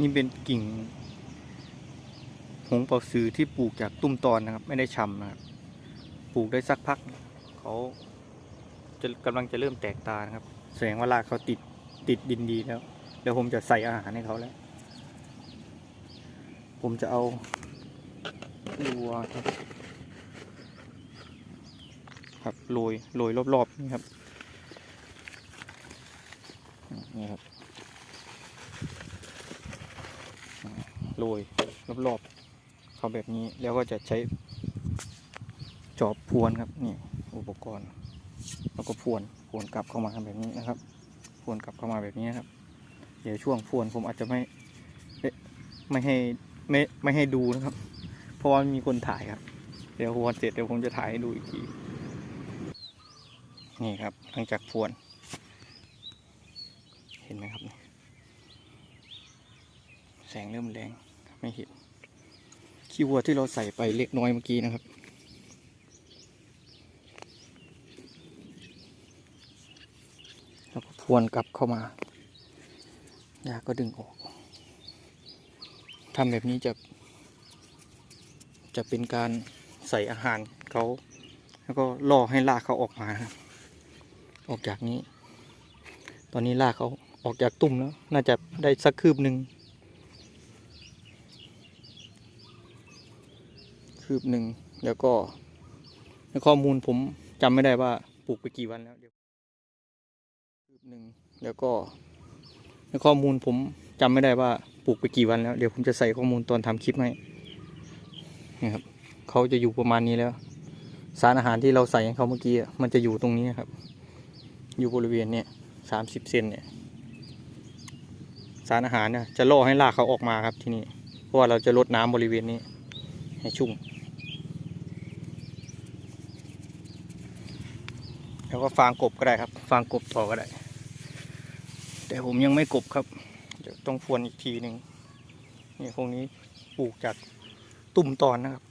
นี่เป็นกิ่งหงเป่าซือที่ปลูกจากตุ้มตอนนะครับ ไม่ได้ชำนะครับ ปลูกได้สักพัก เขาจะกำลังจะเริ่มแตกตานะครับ แสดงว่ารากเขาติดติดดินดีแล้ว เดี๋ยวผมจะใส่อาหารให้เขาแล้ว ผมจะเอาวัวครับครับโรยโรยรอบๆนี่ครับนี่ครับ โรยรอบๆเขาแบบนี้แล้วก็จะใช้จอบพรวนครับนี่อุปกรณ์ แล้วก็พรวนพรวนกลับเข้ามาแบบนี้นะครับพรวนกลับเข้ามาแบบนี้นะครับ เดี๋ยวช่วงพรวนผมอาจจะไม่เไม่ให้ไม่ไม่ให้ดูนะครับ เพราะว่ามีคนถ่ายครับ เดี๋ยวพรวนเสร็จเดี๋ยวผมจะถ่ายให้ดูอีกทีนี่ครับหลังจากพรวน เห็นไหมครับนี่ แสงเริ่มแรงไม่เห็นขี้วัวที่เราใส่ไปเล็กน้อยเมื่อกี้นะครับ แล้วก็พวนกลับเข้ามายาก็ดึงออกทำแบบนี้จะ จะเป็นการใส่อาหารเขาแล้วก็ล่อให้ลากเขาออกมา ออกจากนี้ ตอนนี้ลากเขาออกจากตุ่มแล้ว น่าจะได้สักคืบหนึ่ง คืบหนึ่งแล้วก็ในข้อมูลผมจำไม่ได้ว่าปลูกไปกี่วันแล้วเดี๋ยวคืบหนึ่งแล้วก็ในข้อมูลผมจำไม่ได้ว่าปลูกไปกี่วันแล้วเดี๋ยวผมจะใส่ข้อมูลตอนทำคลิปให้นี่ครับเขาจะอยู่ประมาณนี้แล้ว สารอาหารที่เราใส่ให้เขาเมื่อกี้มันจะอยู่ตรงนี้ครับ อยู่บริเวณเนี่ยสามสิบเซนเนี่ยสารอาหารเนี่ยจะล่อให้รากเขาออกมาครับที่นี่เพราะว่าเราจะลดน้ำบริเวณนี้ให้ชุ่ม แล้วก็ฟางกบก็ได้ครับ ฟางกบต่อก็ได้ แต่ผมยังไม่กบครับเดี๋ยวต้องฟวนอีกทีหนึ่งนี่พวกนี้ปลูกจากตุ่มตอนนะครับ